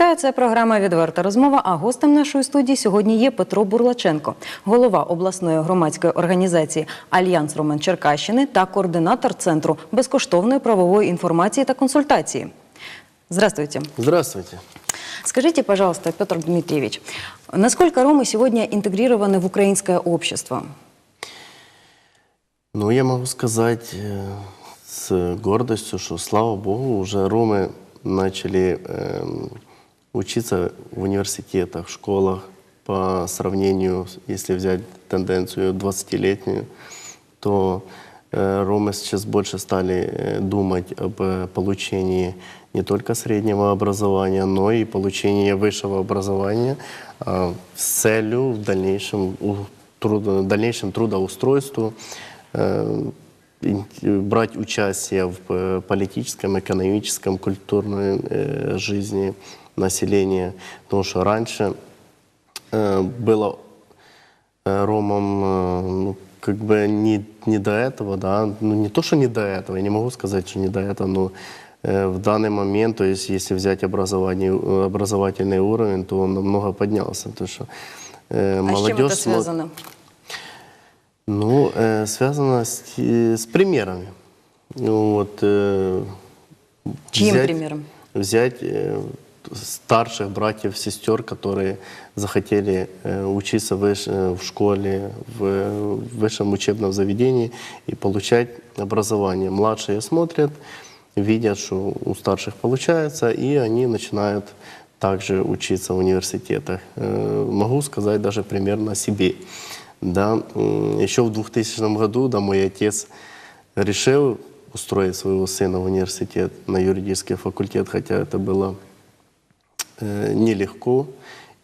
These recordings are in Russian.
Вітаю, це програма Відверта розмова. А гостем нашої студії сьогодні є Петро Бурлаченко, голова обласної громадської організації Альянс Роман Черкащини та координатор центру безкоштовної правової інформації та консультації. Здравствуйте. Здравствуйте. Скажите, пожалуйста, Петр Дмитриевич, насколько ромы сегодня интегрированы в украинское общество? Ну, я могу сказать э, с гордостью, что, слава богу, уже ромы начали эм, учиться в университетах, в школах по сравнению, если взять тенденцию 20-летнюю, то э, ромы сейчас больше стали э, думать об э, получении не только среднего образования, но и получения высшего образования а, с целью в дальнейшем, трудо- дальнейшем трудоустройству, брать участие в политическом, экономическом, культурной жизни населения. Потому что раньше э, было э, ромам э, ну, как бы не, не до этого, да, ну не то, что не до этого, я не могу сказать, что не до этого, но э, в данный момент, то есть если взять образование, образовательный уровень, то он намного поднялся, потому что э, А с чем молодежь... это связано? ну, э, связано с, э, с примерами. Ну, вот, э, Чьим взять- примером? Взять э, старших братьев, сестер, которые захотели э, учиться э, в школе, в, э, в высшем учебном заведении и получать образование. Младшие смотрят, видят, что у старших получается, и они начинают также учиться в университетах. Могу сказать даже примерно себе. Да, еще в 2000 году да, мой отец решил устроить своего сына в университет на юридический факультет, хотя это было нелегко.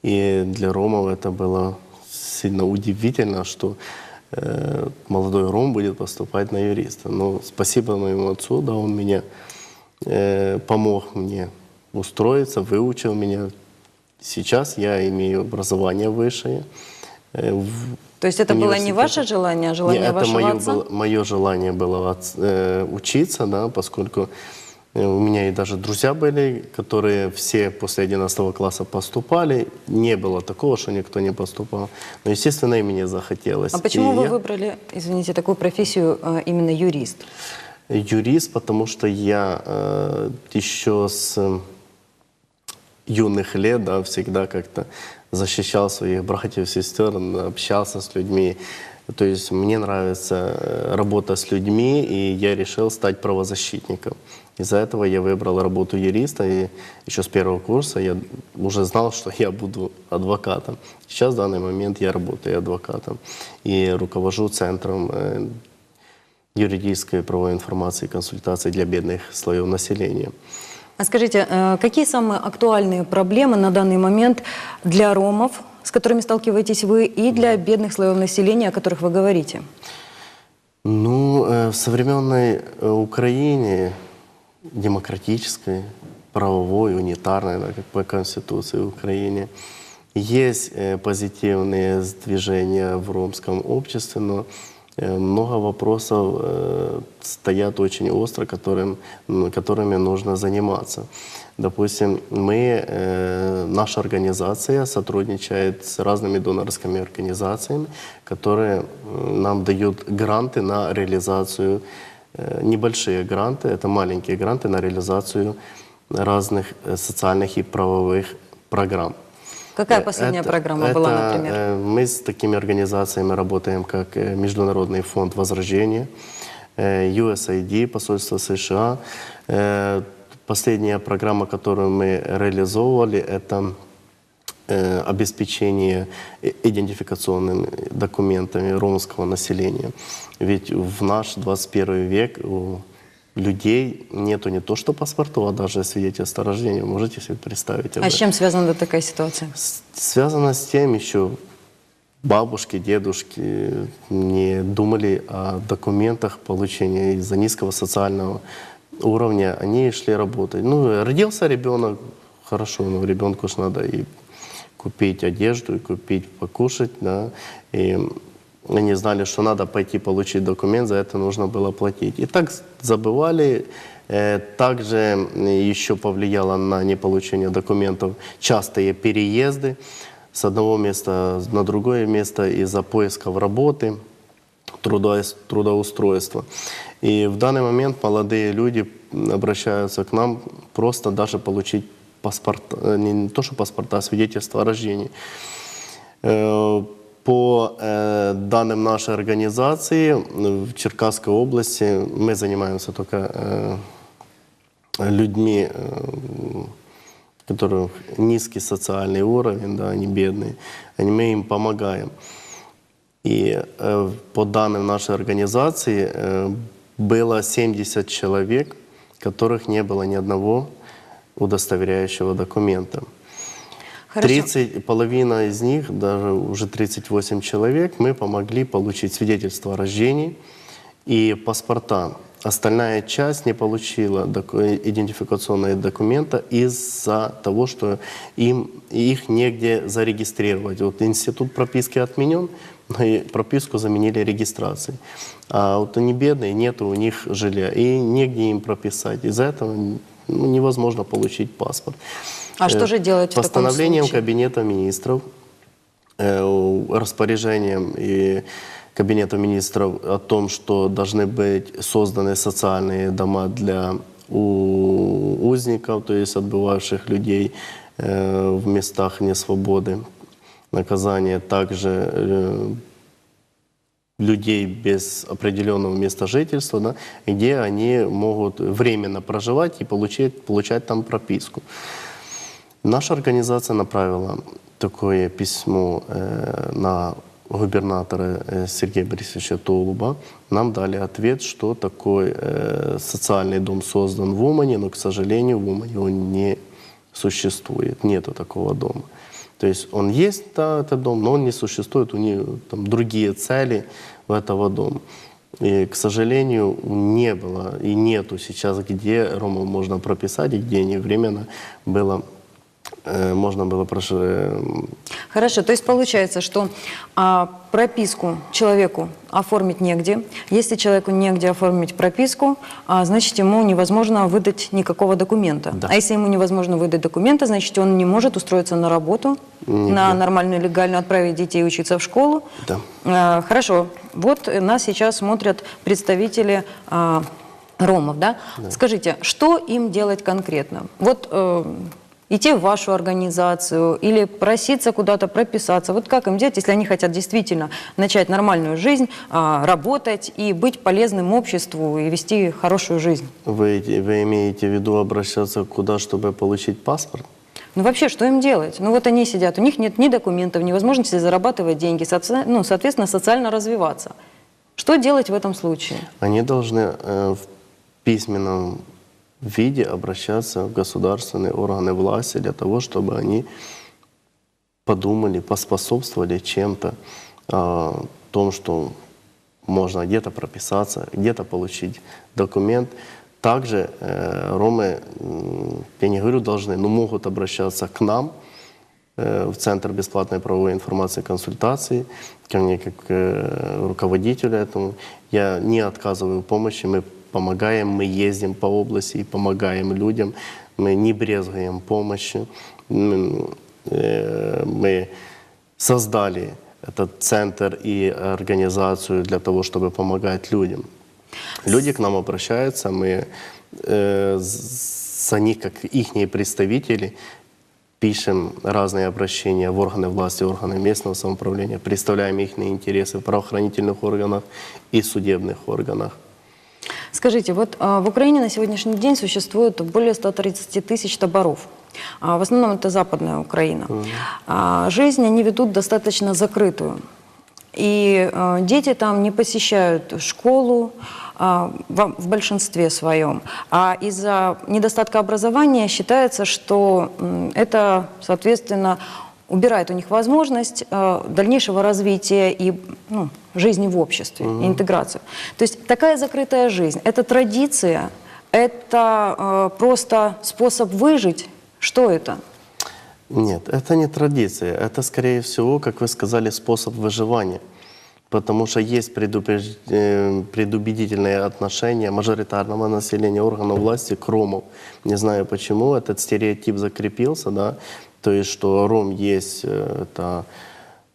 И для ромов это было сильно удивительно, что э, молодой ром будет поступать на юриста. Но спасибо моему отцу, да, он меня э, помог мне устроиться, выучил меня. Сейчас я имею образование высшее. э, в То есть это было не ваше желание, а желание Не, это вашего мое, отца? было, мое желание было от- э, учиться, да, поскольку э, у меня и даже друзья были, которые все после 11 класса поступали. Не было такого, что никто не поступал. Но, естественно, и мне захотелось. А почему И вы я выбрали, извините, такую профессию э, именно юрист? Юрист, потому что я э, еще с э, юных лет, да, всегда как-то защищал своих братьев, сестер, общался с людьми. То есть мне нравится э, работа с людьми, и я решил стать правозащитником. Из-за этого я выбрал работу юриста, и еще с первого курса я уже знал, что я буду адвокатом. Сейчас в данный момент я работаю адвокатом и руковожу центром э, юридической правовой информации и консультаций для бедных слоев населения. А скажите, э, какие самые актуальные проблемы на данный момент для ромов, с которыми сталкиваетесь вы, и для бедных слоев населения, о которых вы говорите? Ну, э, в современной Украине, демократической, правовой, унитарной, да, как по Конституции Украине, есть э, позитивные движения в ромском обществе, но э, много вопросов э, стоят очень остро, которым, которыми нужно заниматься. Допустим, мы, наша организация сотрудничает с разными донорскими организациями, которые нам дают гранты на реализацию, небольшие гранты, это маленькие гранты на реализацию разных э, социальных и правовых программ. Какая Э, последняя это- программа была, это, например? э, Мы с такими организациями работаем, как э, Международный фонд возрождения, э, USAID, посольство США. Э, Последняя программа, которую мы реализовывали, это э, обеспечение и- идентификационными документами ромского населения. Ведь в наш 21 век у людей нету не то что паспортов, а даже свидетельства о рождении. Можете себе представить? А с чем связана такая ситуация? С- Связано с тем еще бабушки, дедушки не думали о документах получения из-за низкого социального уровня. Они шли работать. Ну, родился ребенок, хорошо, но ребенку ж надо и купить одежду, и купить покушать, да, и они знали, что надо пойти получить документ, за это нужно было платить. И так забывали. Э, Также еще повлияло на неполучение документов частые переезды с одного места на другое место из-за поисков работы, трудоус- трудоустройства. И в данный момент молодые люди обращаются к нам просто даже получить паспорт, э, не то что паспорта, а свидетельство о рождении. Э, По э, данным нашей организации в Черкасской области мы занимаемся только людьми, у которых низкий социальный уровень, да, они бедные. Мы им помогаем. И по данным нашей организации было 70 человек, которых не было ни одного удостоверяющего документа. Хорошо. 30, половина из них, даже уже 38 человек, мы помогли получить свидетельство о рождении и паспорта. Остальная часть не получила доку- идентификационные документа из-за того, что им, их негде зарегистрировать. Вот институт прописки отменен, но и прописку заменили регистрацией. А вот они бедные, нет у них жилья, и негде им прописать. Из-за этого ну, невозможно получить паспорт. А что Э, же делать в таком Постановлением случае? Кабинета министров, э, распоряжением и Кабинета министров о том, что должны быть созданы социальные дома для узников, то есть отбывавших людей э, в местах несвободы, наказания. Также людей без определенного места жительства, да, где они могут временно проживать и получить, получать там прописку. Наша организация направила такое письмо э, на губернатора э, Сергея Борисовича Толуба. Нам дали ответ, что такой э, социальный дом создан в Умане, но, к сожалению, в Умане он не существует, нету такого дома. То есть он есть, да, этот дом, но он не существует, у них там другие цели у этого дома. И, к сожалению, не было и нету сейчас, где Рому можно прописать и где не временно было, можно было прош- э, Хорошо, то есть получается, что а, прописку человеку оформить негде. Если человеку негде оформить прописку, а, значит, ему невозможно выдать никакого документа. Да. А если ему невозможно выдать документа, значит, он не может устроиться на работу, на нормальную легальную, отправить детей учиться в школу. Да. А, Хорошо. Вот нас сейчас смотрят представители а, ромов, да? Скажите, что им делать конкретно? Вот э, идти в вашу организацию или проситься куда-то прописаться. Вот как им делать, если они хотят действительно начать нормальную жизнь, а, работать и быть полезным обществу и вести хорошую жизнь? Вы, вы имеете в виду обращаться куда, чтобы получить паспорт? Ну вообще, что им делать? Ну вот они сидят, у них нет ни документов, ни возможности зарабатывать деньги, соци- ну, соответственно, социально развиваться. Что делать в этом случае? Они должны э, в письменном виде обращаться в государственные органы власти для того, чтобы они подумали, поспособствовали чем-то о том, что можно где-то прописаться, где-то получить документ. Также э, ромы, я не говорю должны, но могут обращаться к нам, э, в Центр бесплатной правовой информации и консультации, ко мне как э, руководителю этому. Я не отказываю в помощи, мы помогаем, мы ездим по области и помогаем людям, мы не брезгаем помощью. Э, Мы создали этот центр и организацию для того, чтобы помогать людям. Люди к нам обращаются, мы э, за них, как их представители, пишем разные обращения в органы власти, органы местного самоуправления, представляем их интересы в правоохранительных органах и судебных органах. Скажите, вот а, в Украине на сегодняшний день существует более 130 тысяч таборов. А, В основном это западная Украина. А, Жизнь они ведут достаточно закрытую. И дети там не посещают школу в большинстве своем. А из-за недостатка образования считается, что это, соответственно, убирает у них возможность э, дальнейшего развития и ну, жизни в обществе, и интеграцию. То есть такая закрытая жизнь – это традиция, это э, просто способ выжить. Что это? Нет, это не традиция, это, скорее всего, как вы сказали, способ выживания. потому что есть предупреж- э, предубедительное отношение мажоритарного населения органов власти к ромам. Не знаю почему этот стереотип закрепился, да, то есть что ром есть э, это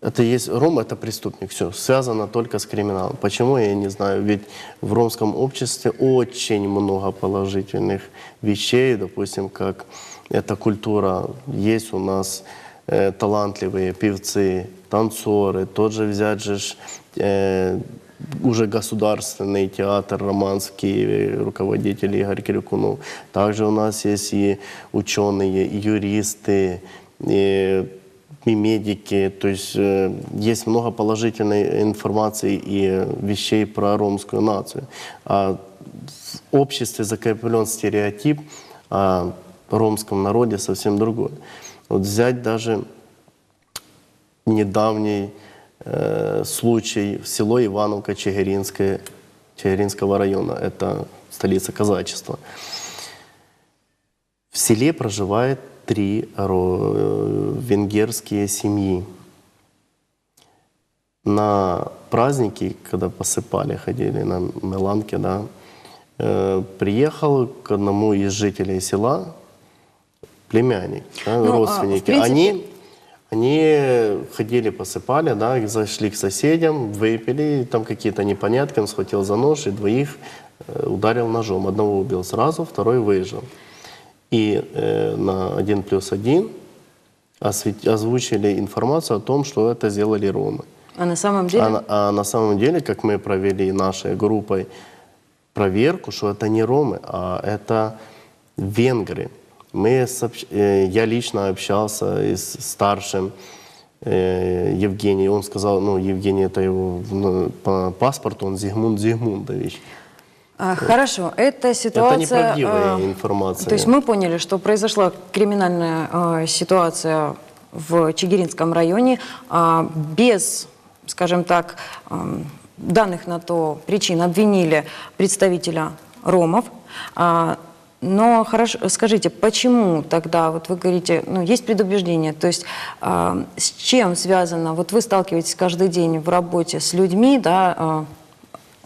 это есть ром это преступник, все связано только с криминалом. Почему я не знаю? Ведь в ромском обществе очень много положительных вещей, допустим, как эта культура. Есть у нас э, талантливые певцы, танцоры, тот же взять же э, уже государственный театр романс в Киеве, руководитель Игорь Крюкунов. Также у нас есть и ученые, и юристы, и и медики, то есть э, есть много положительной информации и вещей про ромскую нацию. А в обществе закреплен стереотип о ромском народе совсем другой. Вот взять даже недавний случай в село Ивановка Чигиринское, Чигиринского района, это столица казачества. В селе проживает три э, венгерские семьи. На праздники, когда посыпали, ходили на Меланке, да, э, приехал к одному из жителей села племянник, да, Ну, а, родственники. принципе- Они, они ходили, посыпали, да, зашли к соседям, выпили, там какие-то непонятки, он схватил за нож и двоих э, ударил ножом. Одного убил сразу, второй выжил. И э, на один плюс один озвучили информацию о том, что это сделали ромы. А на самом деле... А, а на самом деле, как мы провели нашей группой проверку, что это не ромы, а это венгры. Мы э, я лично общался и с старшим э, Евгений. Он сказал, ну, Евгений, это его ну, по паспорту, он Зигмунд Зигмундович. А, Хорошо, эта ситуация... неправдивая а, информация. То есть мы поняли, что произошла криминальная а, ситуация в Чигиринском районе а, без, скажем так, ам, данных на то причин обвинили представителя ромов. А, но хорошо, скажите, почему тогда, вот вы говорите, ну, есть предубеждение, то есть а, с чем связано, вот вы сталкиваетесь каждый день в работе с людьми, да, а,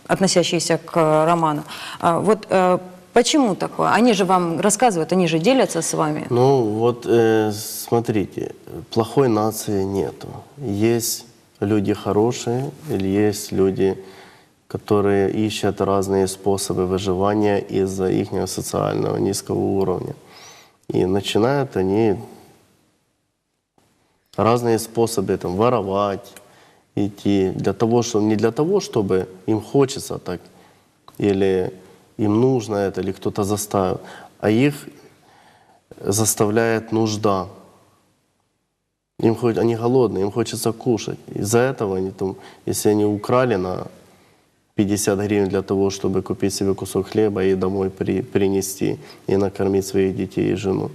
относящиеся к э, роману. А, Вот э, почему такое? Они же вам рассказывают, они же делятся с вами. Ну вот э, смотрите, плохой нации нету. Есть люди хорошие или есть люди, которые ищут разные способы выживания из-за их социального низкого уровня. И начинают они разные способы там, воровать, идти для того, что не для того, чтобы им хочется так, или им нужно это, или кто-то заставил, а их заставляет нужда. Им хоть, они голодные, им хочется кушать. Из-за этого они там, если они украли на 50 гривен для того, чтобы купить себе кусок хлеба и домой при, принести и накормить своих детей и жену,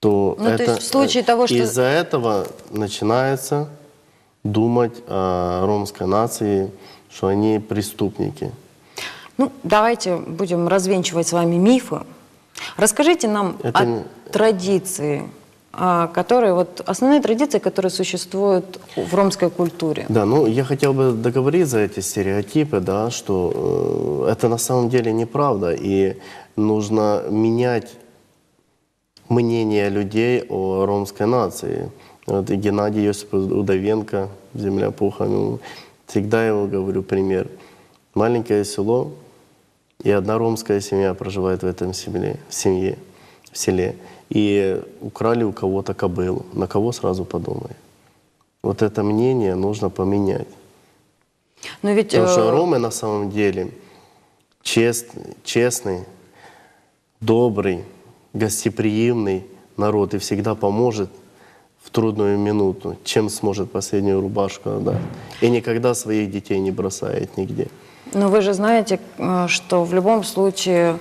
то Ну, то это, есть в случае того, что- из-за этого начинается думать о ромской нации, что они преступники. Ну, давайте будем развенчивать с вами мифы. Расскажите нам Это о традиции, которые, вот, основные традиции, которые существуют в ромской культуре. Да, ну я хотел бы договорить за эти стереотипы, да, что э, это на самом деле неправда, и нужно менять мнение людей о ромской нации. Вот и Геннадий Йосипович Удовенко, земля пуха, ну, всегда его говорю пример. Маленькое село, и одна ромская семья проживает в этом семье, в семье, в селе. И украли у кого-то кобылу. На кого сразу подумай? Вот это мнение нужно поменять. Но ведь Потому что э, ромы на самом деле честный, честный, добрый, гостеприимный народ и всегда поможет в трудную минуту, чем сможет последнюю рубашку отдать. И никогда своих детей не бросает нигде. Но вы же знаете, э, что в любом случае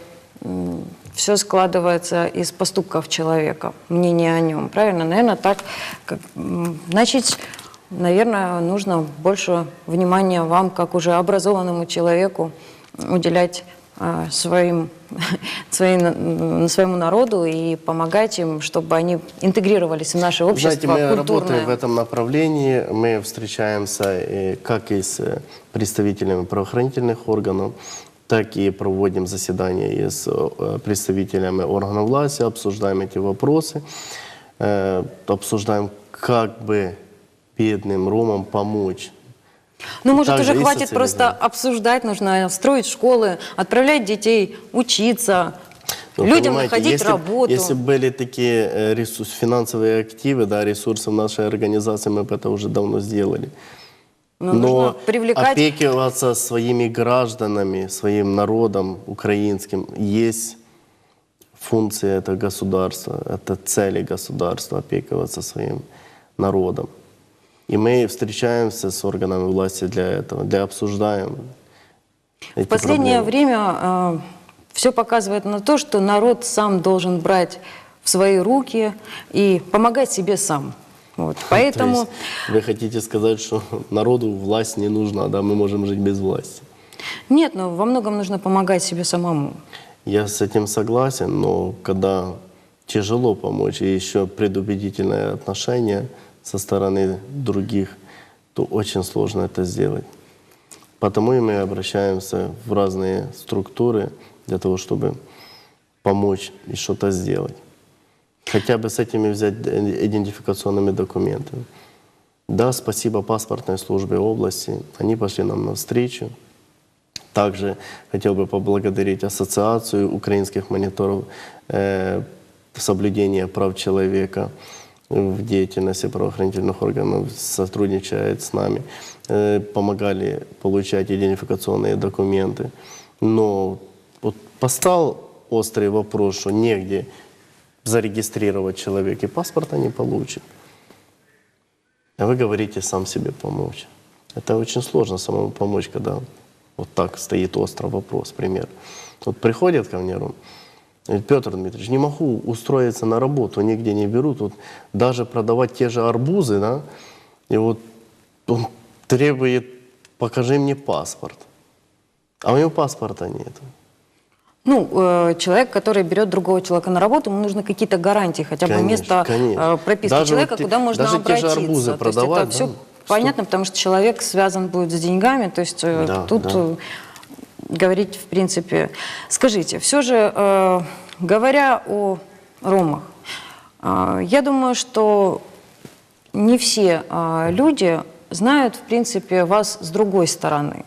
все складывается из поступков человека, мнение о нем. Правильно? Наверное, так. как, Значит, наверное, нужно больше внимания вам, как уже образованному человеку, уделять а, своим, своим, своему народу и помогать им, чтобы они интегрировались в наше общество Знаете, мы культурное. работаем в этом направлении. Мы встречаемся э, как и с э, представителями правоохранительных органов, так и проводим заседания с представителями органов власти, обсуждаем эти вопросы, обсуждаем, как бы бедным ромам помочь. Ну, может, также уже хватит просто обсуждать, нужно строить школы, отправлять детей учиться, Ну, людям находить если, работу. Если бы были такие э, ресурс, финансовые активы, да, ресурсы в нашей организации, мы бы это уже давно сделали. Но Ну, нужно привлекать- опекиваться своими гражданами, своим народом украинским есть функция это государства, это цели государства опекиваться своим народом. И мы встречаемся с органами власти для этого, для обсуждаем. В последнее время все показывает на то, что народ сам должен брать в свои руки и помогать себе сам. Вот. Поэтому, вы хотите сказать, что народу власть не нужна, да, мы можем жить без власти. нет, но во многом нужно помогать себе самому. Я с этим согласен, но когда тяжело помочь и еще предубедительное отношение со стороны других, то очень сложно это сделать. Потому и мы обращаемся в разные структуры для того, чтобы помочь и что-то сделать. Хотя бы с этими взять идентификационными документами. Да, спасибо паспортной службе области. Они пошли нам навстречу. Также хотел бы поблагодарить Ассоциацию украинских мониторов э, соблюдения прав человека в деятельности правоохранительных органов, сотрудничает с нами, э, помогали получать идентификационные документы. Но вот постал острый вопрос, что негде зарегистрировать человека, и паспорта не получит. А вы говорите сам себе помочь. Это очень сложно самому помочь, когда вот так стоит острый вопрос, пример. Вот приходит ко мне Ром, говорит, Петр Дмитриевич, не могу устроиться на работу, нигде не берут, вот даже продавать те же арбузы, да, и вот он требует, покажи мне паспорт. А у него паспорта нет. Ну, э, человек, который берет другого человека на работу, ему нужны какие-то гарантии, хотя бы Конечно, место конечно. э, прописки Даже человека, вот те- куда можно даже те же обратиться. арбузы То есть продавать, это все да, понятно, потому что человек связан будет с деньгами, то есть э, Да, тут да. говорить, в принципе... Скажите, все же, э, говоря о ромах, э, я думаю, что не все э, люди знают, в принципе, вас с другой стороны.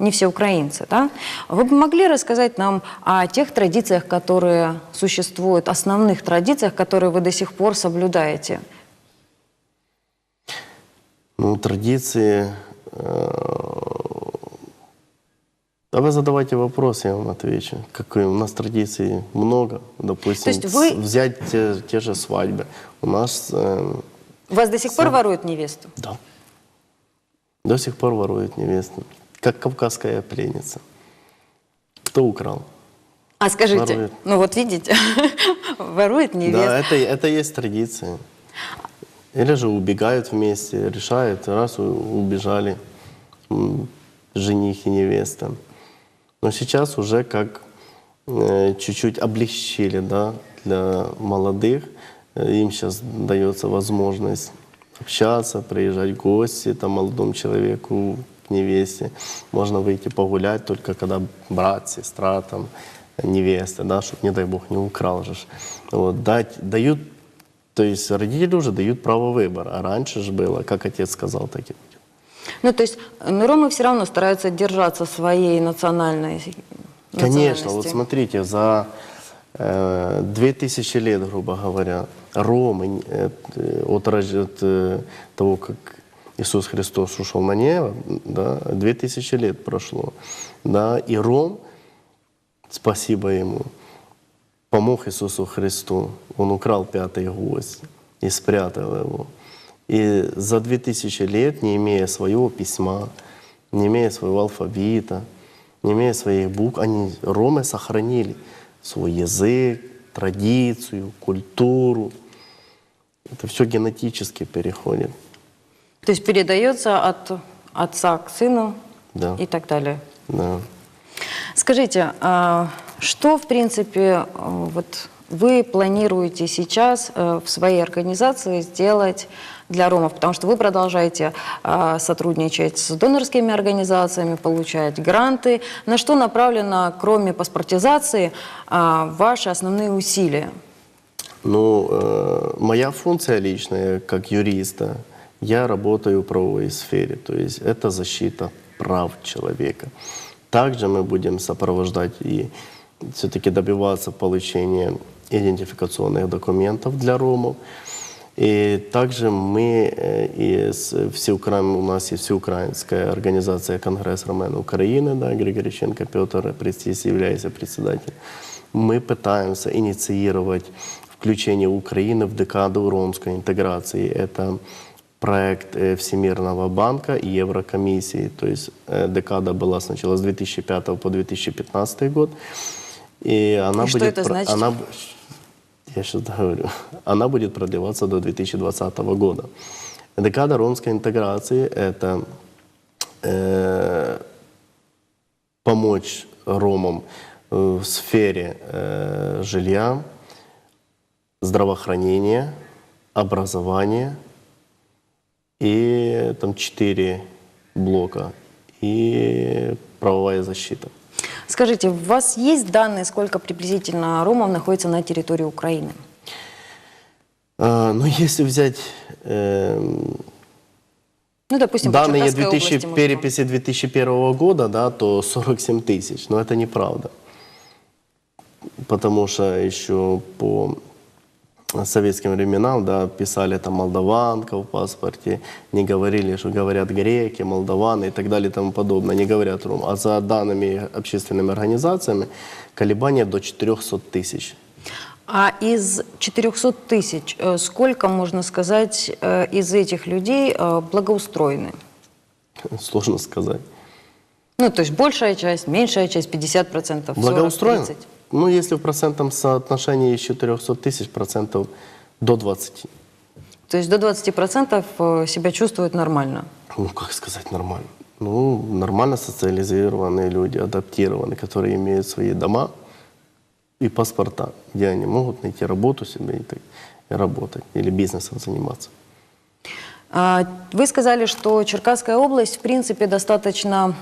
Не все украинцы, да? Вы бы могли рассказать нам о тех традициях, которые существуют, основных традициях, которые вы до сих пор соблюдаете? Ну, традиции... э, Да вы задавайте вопрос, я вам отвечу. Какие у нас традиций много, допустим, То есть вы- взять те, те же свадьбы. У нас, э, Вас до сих пор воруют невесту? да, до сих пор воруют невесту, как кавказская пленница. Кто украл? А скажите, Воруют. ну вот видите, ворует невесту. Да, это, это есть традиция. Или же убегают вместе, решают, раз убежали жених и невеста. Но сейчас уже как э, чуть-чуть облегчили, да, для молодых. Э, Им сейчас дается возможность общаться, приезжать в гости там, молодому человеку, к невесте. Можно выйти погулять только когда брат, сестра, там, невеста, да, чтобы, не дай бог, не украл же. Вот, дать, дают, то есть родители уже дают право выбора. А раньше же было, как отец сказал, так и будет. Ну, то есть, но ромы все равно стараются держаться своей национальной Конечно, вот смотрите, за э, 2000 лет, грубо говоря, ромы э, от, рож- от, э, того, как Иисус Христос ушел на небо, да, 2000 лет прошло, да, и ром, спасибо ему, помог Иисусу Христу, он украл пятый гвоздь и спрятал его. И за 2000 лет, не имея своего письма, не имея своего алфавита, не имея своих букв, они, ромы сохранили свой язык, традицию, культуру. Это все генетически переходит. То есть передается от отца к сыну Да. и так далее. Да. Скажите, а что, в принципе, э, вот вы планируете сейчас э, в своей организации сделать для ромов? Потому что вы продолжаете а, сотрудничать с донорскими организациями, получать гранты. На что направлено, кроме паспортизации, а, ваши основные усилия? Ну, э, моя функция личная, как юриста, я работаю в правовой сфере, то есть это защита прав человека. Также мы будем сопровождать и все-таки добиваться получения идентификационных документов для ромов. И также мы э, из всеукра... у нас есть всеукраинская организация Конгресс Ромен Украины, да, Григориченко Петр Престис является председателем. Мы пытаемся инициировать включение Украины в декаду ромской интеграции. Это проект э, Всемирного банка и Еврокомиссии. То есть э, декада была сначала с 2005 по 2015 год. И она И что будет это про- значит? Она, я сейчас договорю. Она будет продлеваться до 2020 года. Декада ромской интеграции – это э, помочь ромам в сфере э, жилья, здравоохранения, образования и там четыре блока и правовая защита. Скажите, у вас есть данные, сколько приблизительно ромов находится на территории Украины? А, ну, если взять эм, Ну, допустим, данные Черкасской 2000, области переписи 2001 года, да, то 47 тысяч. Но это неправда. Потому что еще по советским временам, да, писали там молдаванка в паспорте, не говорили, что говорят греки, молдаваны и так далее и тому подобное, не говорят рум. А за данными общественными организациями колебания до 400 тысяч. А из 400 тысяч э, сколько, можно сказать, э, из этих людей э, благоустроены? Сложно сказать. Ну, то есть большая часть, меньшая часть, 50%, 40, Благоустроен? 30. Ну, если в процентном соотношении из 400 тысяч, процентов до 20. То есть до 20% э, себя чувствуют нормально. Ну, как сказать нормально? Ну, нормально социализированные люди, адаптированные, которые имеют свои дома и паспорта, где они могут найти работу себе и, так, и работать, или бизнесом заниматься. А, Вы сказали, что Черкасская область, в принципе, достаточно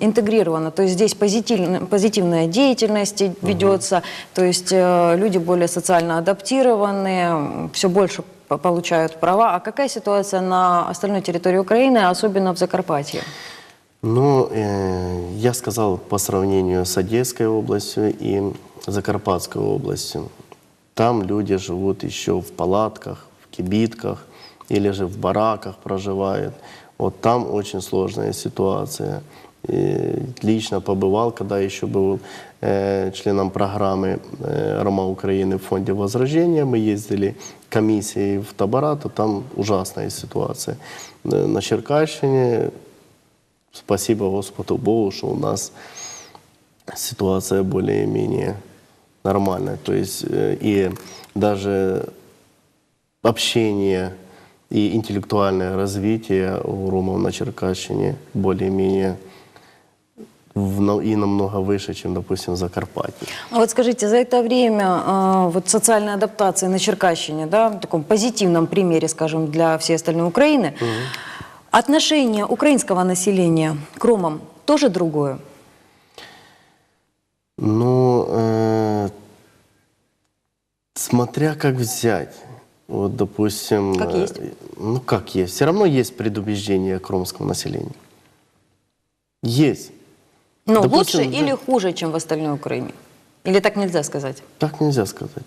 интегрирована. То есть здесь позитивная, позитивная деятельность ведется, то есть э, люди более социально адаптированы, все больше по- получают права. А какая ситуация на остальной территории Украины, особенно в Закарпатье? Ну, э, я сказал по сравнению с Одесской областью и Закарпатской областью. Там люди живут еще в палатках, в кибитках или же в бараках проживают. Вот там очень сложная ситуация. И лично побывал, когда еще был э, членом программы э, Рома Украины в фонде Возрождения. Мы ездили комиссией в Табора, то там ужасная ситуация. Э, На Черкащине Спасибо Господу Богу, что у нас ситуация более-менее нормальная. То есть э, и даже общение и интеллектуальное развитие у ромов на Черкащине более-менее и намного выше, чем, допустим, в Закарпатье. А вот скажите, за это время э, вот социальной адаптации на Черкащине, да, в таком позитивном примере, скажем, для всей остальной Украины, отношение украинского населения к ромам тоже другое? Ну, э, смотря как взять. Вот, допустим... Как э, есть. Ну, как есть. Все равно есть предубеждение к ромскому населению. Есть. Но Допустим, лучше да. или хуже, чем в остальной Украине? Или так нельзя сказать? Так нельзя сказать.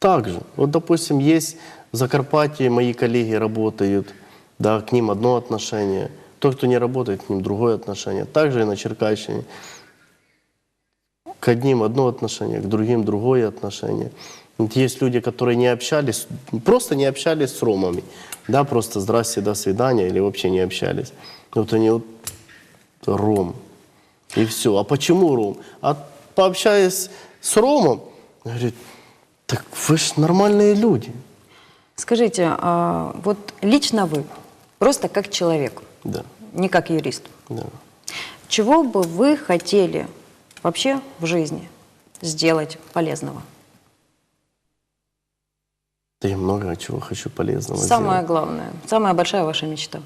Так же. Вот, допустим, есть в Закарпатье мои коллеги работают, да, к ним одно отношение. Тот, кто не работает, к ним другое отношение. Также и на Черкащине. К одним одно отношение, к другим другое отношение. Вот есть люди, которые не общались, просто не общались с ромами. Да, просто здрасте, до свидания, или вообще не общались. Вот они вот ром. И все. А почему ром? А пообщаясь с ромом, говорит, так вы же нормальные люди. Скажите, а вот лично вы, просто как человек, Да, не как юрист, да. чего бы вы хотели вообще в жизни сделать полезного? Да я много чего хочу полезного Самое сделать. главное, самая большая ваша мечта.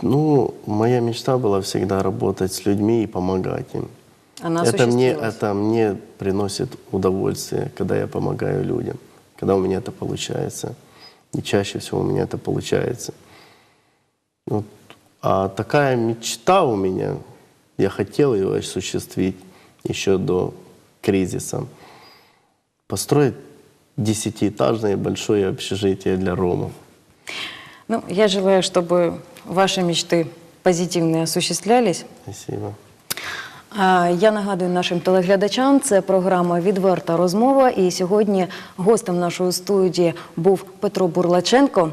Ну, моя мечта была всегда работать с людьми и помогать им. Она это мне, это мне приносит удовольствие, когда я помогаю людям, когда у меня это получается. И чаще всего у меня это получается. Вот. А такая мечта у меня, я хотел ее осуществить еще до кризиса. Построить десятиэтажное большое общежитие для ромов. Ну, я желаю, чтобы ваші мечты позитивно осуществлялись. Спасибо. Я нагадую нашим телеглядачам, це програма Відверта розмова. І сьогодні гостем нашої студії був Петро Бурлаченко.